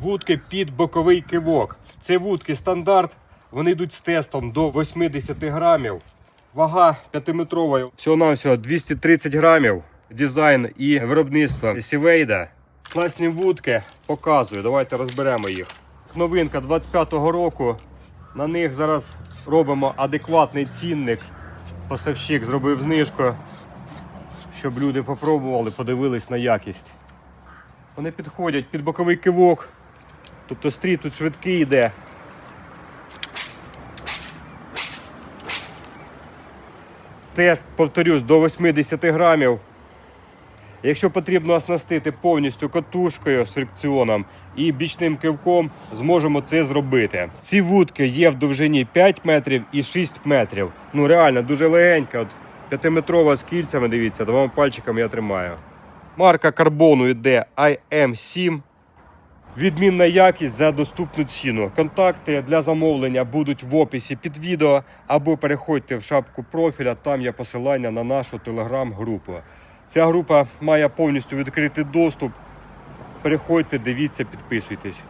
Вудки під боковий кивок. Це вудки стандарт. Вони йдуть з тестом до 80 грамів. Вага 5-метрова. Всього-навсього 230 грамів. Дизайн і виробництво Сівейда. Класні вудки показую. Давайте розберемо їх. Новинка 25-го року. На них зараз робимо адекватний цінник. Поставщик зробив знижку, щоб люди попробували, подивились на якість. Вони підходять під боковий кивок. Тобто стрій тут швидкий йде. Тест, повторюсь, до 80 грамів. Якщо потрібно оснастити повністю катушкою з фрикціоном і бічним кивком, зможемо це зробити. Ці вудки є в довжині 5 метрів і 6 метрів. Ну реально дуже легенька. От 5-метрова з кільцями, дивіться, двома пальчиками я тримаю. Марка карбону йде IM7. Відмінна якість за доступну ціну. Контакти для замовлення будуть в описі під відео або переходьте в шапку профіля, там є посилання на нашу телеграм-групу. Ця група має повністю відкритий доступ. Переходьте, дивіться, підписуйтесь.